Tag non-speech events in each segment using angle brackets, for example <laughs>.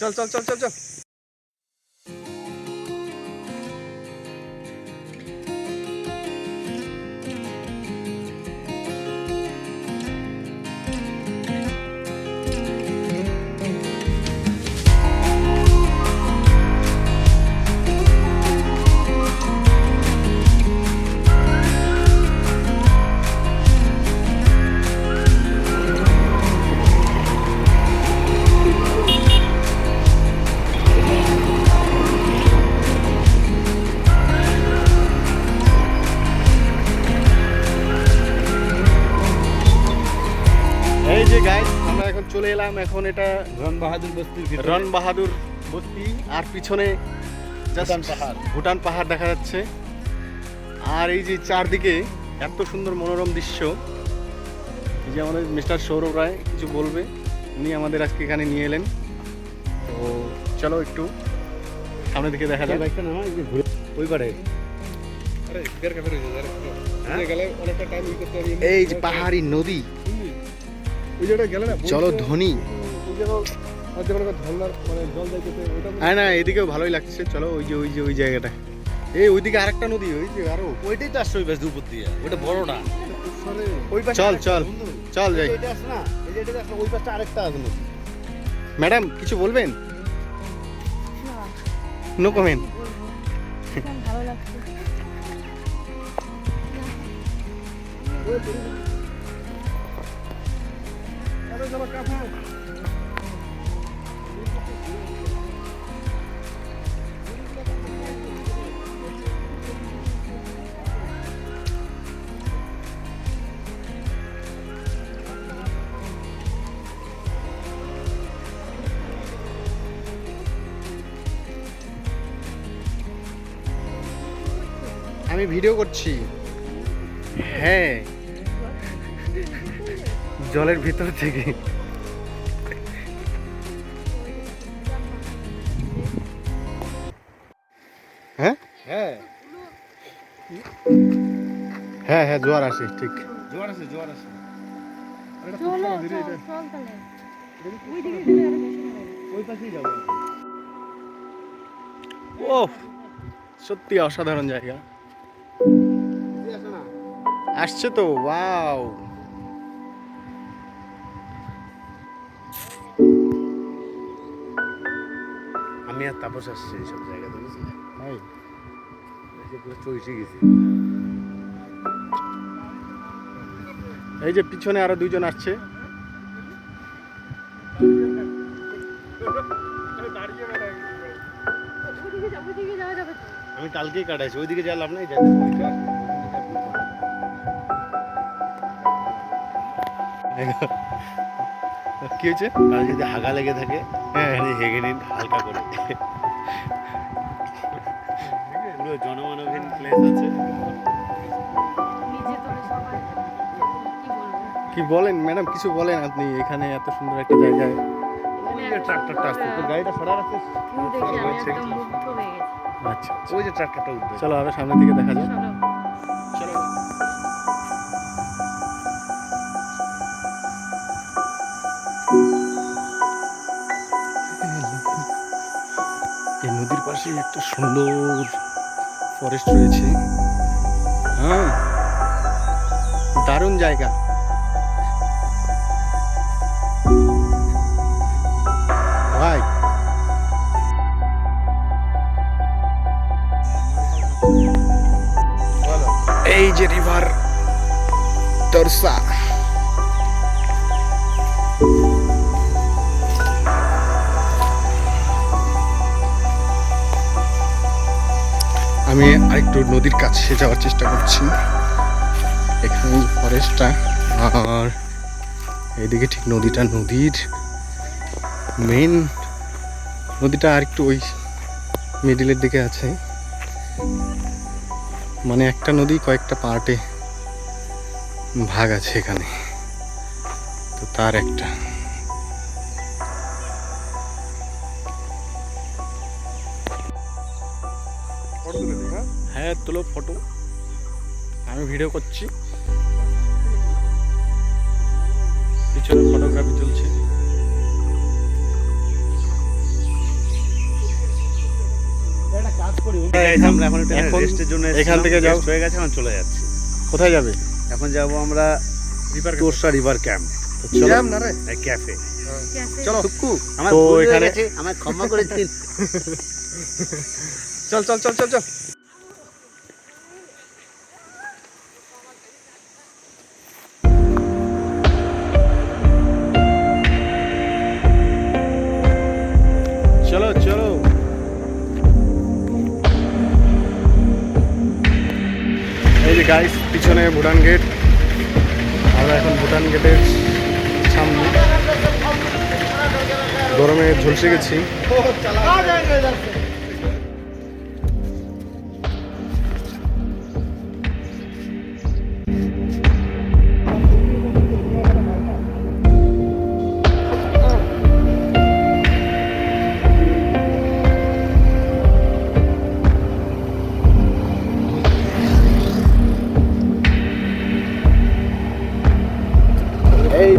চল চল চল চল চল। চলে এলাম এখন এটা রন বাহাদুর বস্তির ভিতরে। রন বাহাদুর বস্তি আর পিছনে ভুটান পাহাড়। ভুটান পাহাড় দেখা যাচ্ছে। আর এই যে চারদিকে এত সুন্দর মনোরম দৃশ্য এই যে আমাদের মিস্টার সৌরভ রায় কিছু বলবে উনি আমাদের আজকে এখানে নিয়ে এলেন। তো চলো একটু সামনের দিকে দেখা যাক। বাইকটা নামা এই যে ঘুরে ওই পারে। হ্যাঁ? এই যে পাহাড়ি নদী। ওই জায়গাটা গেলে না জলধ্বনি ওই জায়গা আর যেমন একটা ঝর্ণার মানে জল যাইতেছে ওইটা হ্যাঁ না এদিকেও ভালোই লাগছে। চলো ওই যে ওই যে ওই জায়গাটা। এই ওইদিকে আরেকটা নদী ওই যে আরও। ওইটাই তো আসছে ওই পাশ দুপুর দিয়ে। ওটা বড় না। ওই চল চল চল যাই। এটা আসছে না এই যে এটা আসছে ওই পাশটা আরেকটা আছে ম্যাডাম কিছু বলবেন? নো। কমেন্ট ভালো লাগছে। আমি ভিডিও করছি। হ্যাঁ। জলের ভিতর থেকে। হ্যাঁ? হ্যাঁ। হ্যাঁ হ্যাঁ জোয়ার আসে ঠিক। জোয়ার আছে জোয়ার যাব। ও সত্যি অসাধারণ জায়গা। আসছে তো ওয়াও। আমি আর তাপস আসছি এইসব জায়গাতে বুঝলি? এই যে পুরো চইসে গেছি। এই যে পিছনে আরও দুইজন আসছে। আমি কালকেই কাটাইছি ওইদিকে যা লাভ নাই কি হয়েছে? কাল যদি হাগা লেগে থাকে হ্যাঁ। এখানে হেগে নিন হালকা করে। পুরো জনমানবহীন প্লেস আছে। কি বলেন? ম্যাডাম কিছু বলেন আপনি এখানে এত সুন্দর একটা জায়গায়। ট্রাক্টরটা আসছে তো গাড়িটা সরা হয়ে আচ্ছা আচ্ছা। ওই যে ট্রাক্টরটা উঠবে। চলো আরও সামনের দিকে দেখা যাক। এই পাশে একটা সুন্দর ফরেস্ট রয়েছে। হ্যাঁ দারুণ জায়গা। ভাই। এই যে রিভার তরসা আমি আরেকটু নদীর কাছে যাওয়ার চেষ্টা করছি। এখানে ফরেস্টটা আর এইদিকে ঠিক নদীটা নদীর মেন নদীটা আরেকটু ওই মিডিলের দিকে আছে। মানে একটা নদী কয়েকটা পার্টে ভাগ আছে এখানে। তো তার একটা। ভিডিও করছি। পিছনে ফটোগ্রাফি চলছে। এখান থেকে হয়ে গেছে এখন চলে কোথায় যাবে? এখন আমরা রিভার ক্যাম্প ক্যাফে চলো। <laughs> চল চল চল চল চল। যে গাইস পিছনে ভুটান গেট আমরা এখন ভুটান গেটের সামনে। গরমে ঝলসে গেছি।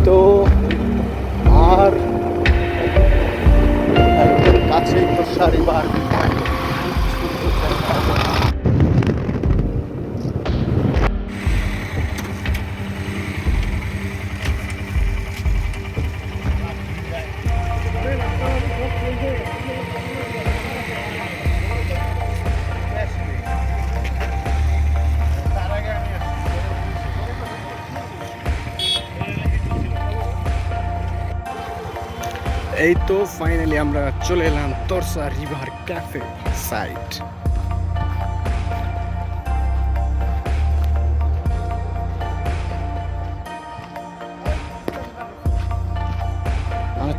তো আর কাছে সারিবার আমরা চলে এলাম তোরসা রিভার ক্যাফে সাইট।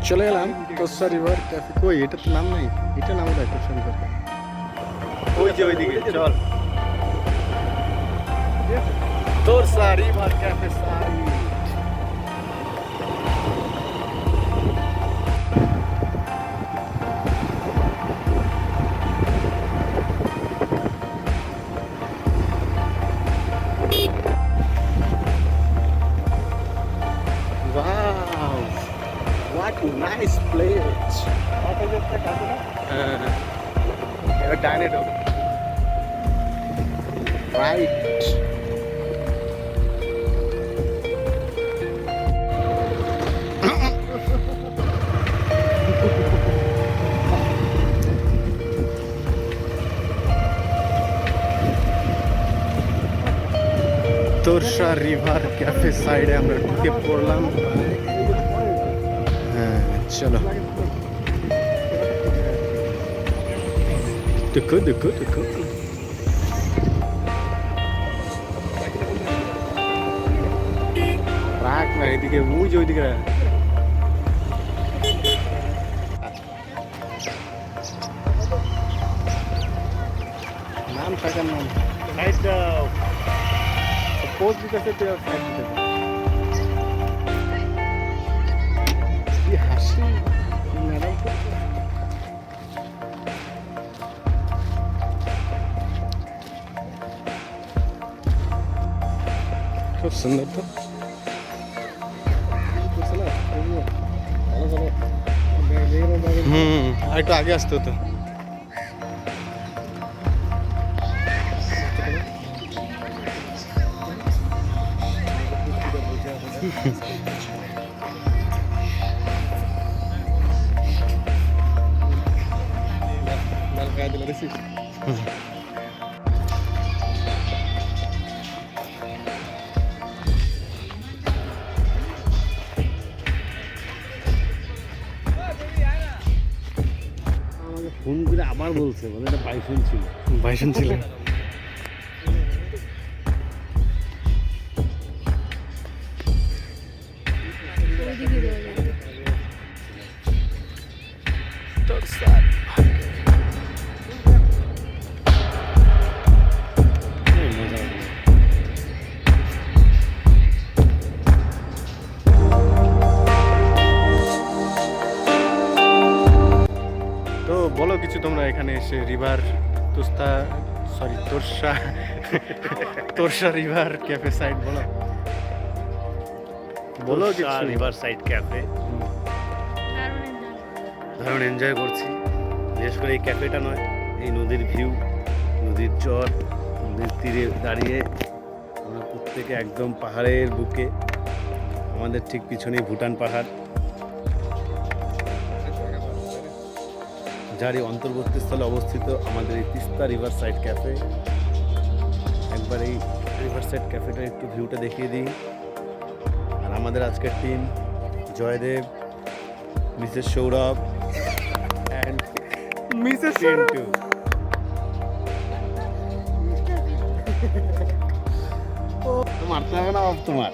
চলে এলাম তোরসা রিভার ক্যাফে। কই, এটা তো নাম নাই? এটা নাম তোরসা রিভার ওই যে ওইদিকে, চল। Torsa river cafe side. Place! Uh, a. Right. Torsa river cafe সাইডে আমরা ঢুকে পড়লাম চলো দেখো দেখো দেখো রাখ না এদিকে ওই যে ওইদিকে রাখ। নাম থাকার নাম পোস্ট দিতেছে তুই আর সাইড দিতেছে সুন্দর তো? হুম একটু আগে আসতে হতো। আমাকে বলছে মানে এটা বাইসন ছিল। বাইসন ছিল। তোরসা রিভার ক্যাফে সাইড বলো। বলো কিছু। রিভার সাইড ক্যাফে দারুণ এনজয় করছি। বিশেষ করে এই ক্যাফেটা নয় এই নদীর ভিউ নদীর চর নদীর তীরে দাঁড়িয়ে আমরা প্রত্যেকে একদম পাহাড়ের বুকে আমাদের ঠিক পিছনেই ভুটান পাহাড়। যারই অন্তর্বর্তী স্থলে অবস্থিত আমাদের এই তিস্তা রিভার সাইড ক্যাফে একবার এই সাইড ক্যাফেটার একটু ভিউটা দেখিয়ে দিই। আর আমাদের আজকের team Joydeb Mrs Sourav and Mrs Pintu মারতে হবে না তোমার।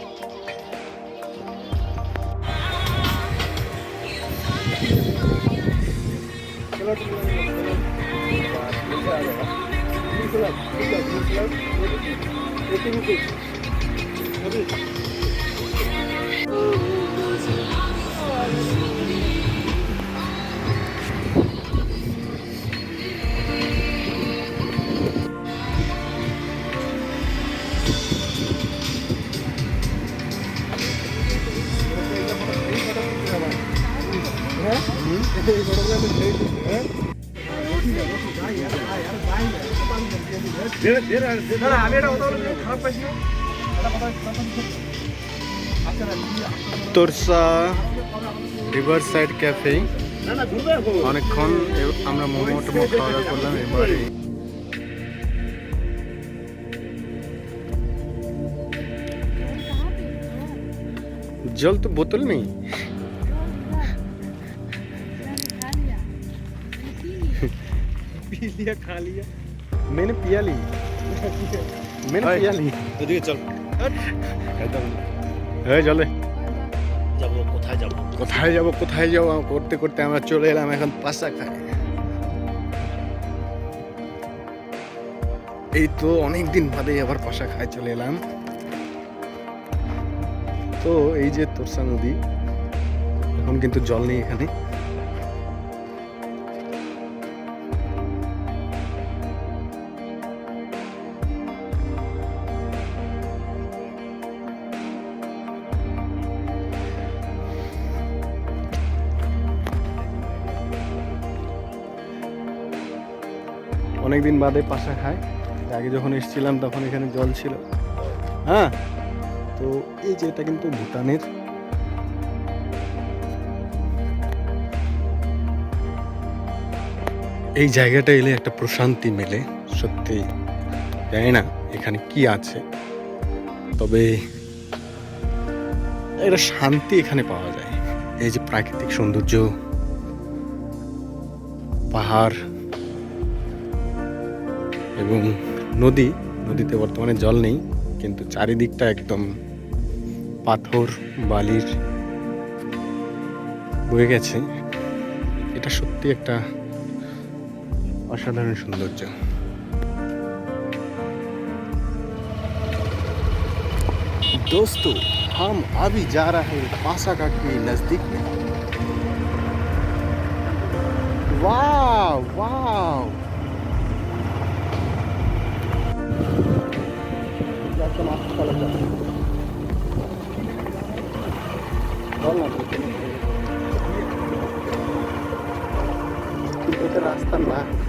Yeah? Torsa river side cafe না না ঘুরবে এখন অনেকক্ষণ এ- আমরা মোমো টোমো খাওয়া দাওয়া করলাম এবারে जल तो बोतल में ही पी लिया खा लिया मैंने पिया ली मैंने हाय। पिया ली ওদিকে চল একদম হ্যাঁ চলে যাবো কোথায় যাবো কোথায় যাব কোথায় যাব করতে করতে আমরা চলে এলাম এখন পাশা খাই এই তো অনেক দিন বাদে আবার পাশা খায় চলে এলাম তো এই যে তোরসা নদী এখন কিন্তু জল নেই এখানে অনেকদিন বাদে পাশা খায়। আগে যখন এসেছিলাম তখন এখানে জল ছিল। হ্যাঁ? তো এই যে এটা কিন্তু ভুটানের এই জায়গাটা এলে একটা প্রশান্তি মেলে, সত্যি। জানি না এখানে কি আছে। তবে একটা শান্তি এখানে পাওয়া যায়। এই যে প্রাকৃতিক সৌন্দর্য, পাহাড়। এবং নদী নদীতে বর্তমানে জল নেই কিন্তু চারিদিকটা একদম পাথর বালির বয়ে গেছে এটা সত্যি একটা অসাধারণ সৌন্দর্য दोस्तों हम अभी जा रहे हैं पासाका के नजदीक में वाह वाह রাস্তা না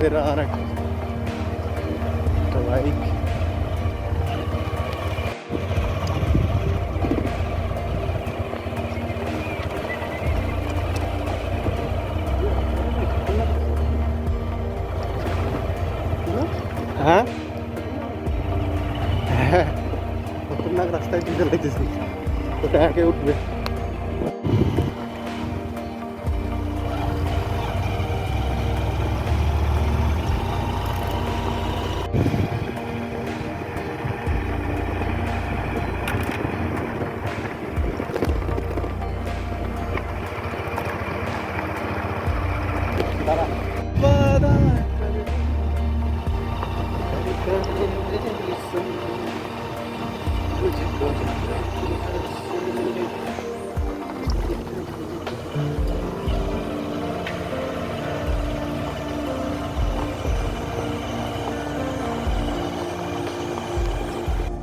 পিছনে আমাদের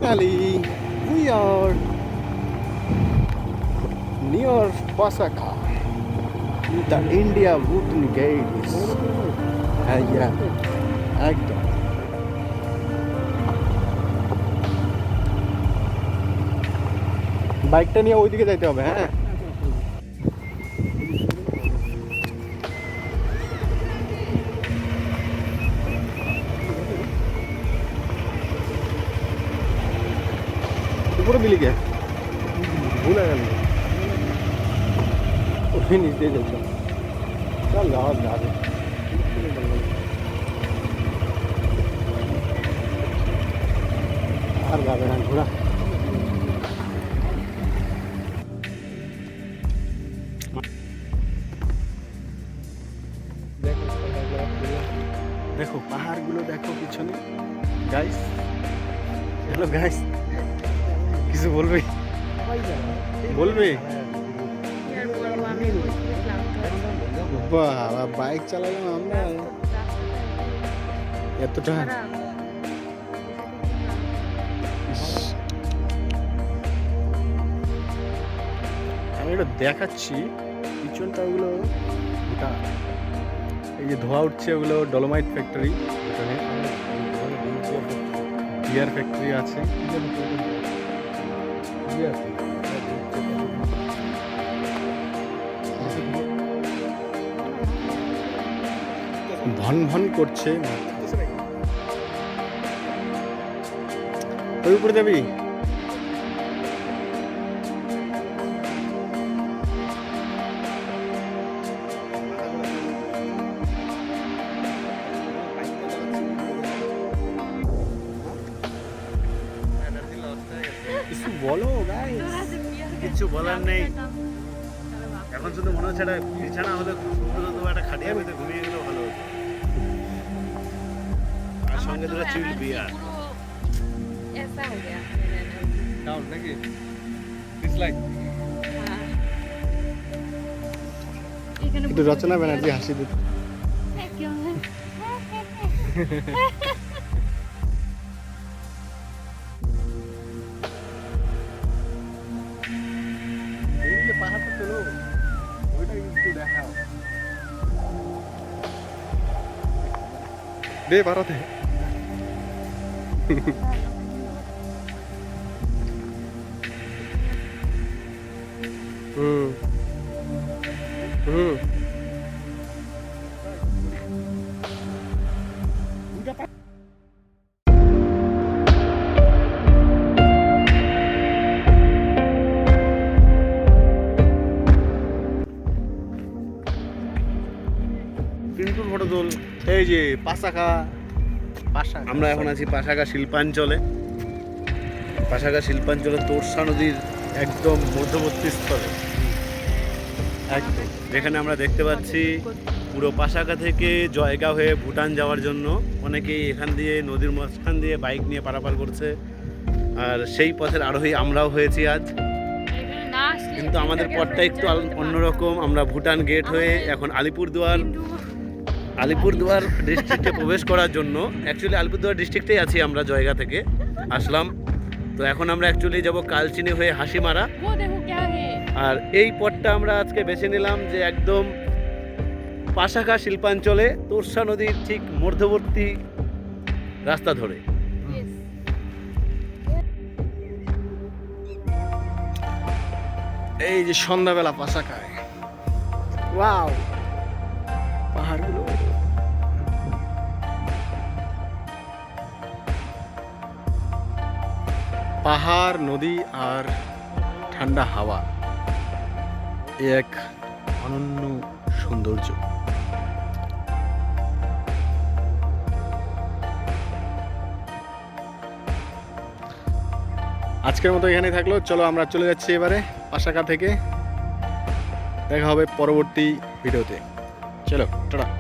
Finally, we are near Pasaka. The India wooden gates. হ্যাঁ yeah, একদম বাইকটা নিয়ে ওইদিকে যাইতে হবে হ্যাঁ উপরে দিলি কে ভুলে গেল ওই নিচ দিয়ে যাচ্ছ চল যাওয়া যাবে আর যাবে না ঘোরা দেখো পাহাড়গুলো দেখো পিছনে গাইস হ্যালো গাইস কিছু বলবে? বলবে। বাবা, বাইক চালালাম আমরা। এতটা? আমি এটা দেখাচ্ছি। পিছনটা ওগুলো এই যে ধোয়া উঠছে ওগুলো ডলোমাইট ফ্যাক্টরি ওখানে বিয়ার ফ্যাক্টরি আছে। ভন ভন করছে। ওই উপরে যাবি? বলার নেই। এখন শুধু মনে হচ্ছে একটা বিছানা হলে একটা খাটিয়া পেতে ঘুমিয়ে গেলে ভালো হতো। আর সঙ্গে দুটো চিল বিয়ার নাকি? একটু রচনা ব্যানার্জি হাসি দিত <laughs> <laughs> দে ভারতে হুম হুম পিন্টুর পাশাখা পাশা আমরা এখন আছি পাশাগা শিল্পাঞ্চলে। পাশাগা শিল্পাঞ্চলে তোরসা নদীর একদম মধ্যবর্তী স্থলে। একদম। যেখানে আমরা দেখতে পাচ্ছি পুরো পাশাগা থেকে জয়গা হয়ে ভুটান যাওয়ার জন্য অনেকেই এখান দিয়ে নদীর মাঝখান দিয়ে বাইক নিয়ে পারাপার করছে। আর সেই পথের আরোহী আমরাও হয়েছি আজ। কিন্তু আমাদের পথটা একটু অন্যরকম। আমরা ভুটান গেট হয়ে এখন আলিপুরদুয়ার আলিপুরদুয়ার ডিস্ট্রিক্টে প্রবেশ করার জন্য অ্যাকচুয়ালি আলিপুরদুয়ার ডিস্ট্রিক্টেই আছি আমরা জয়গা থেকে। আসলাম। তো এখন আমরা অ্যাকচুয়ালি যাব কালচিনি হয়ে হাসিমারা। আর এই পথটা আমরা আজকে বেছে নিলাম যে একদম পাশাখা শিল্পাঞ্চলে তোরসা নদীর ঠিক মধ্যবর্তী রাস্তা ধরে। এই যে সন্ধ্যাবেলা পাশাখায়। ওয়াও পাহাড়, নদী আর ঠান্ডা হাওয়া এক অনন্য সৌন্দর্য। আজকের মতো এখানে থাকল। চলো আমরা চলে যাচ্ছি এবারে পাশাকা থেকে। দেখা হবে পরবর্তী ভিডিওতে। চলো, টাটা।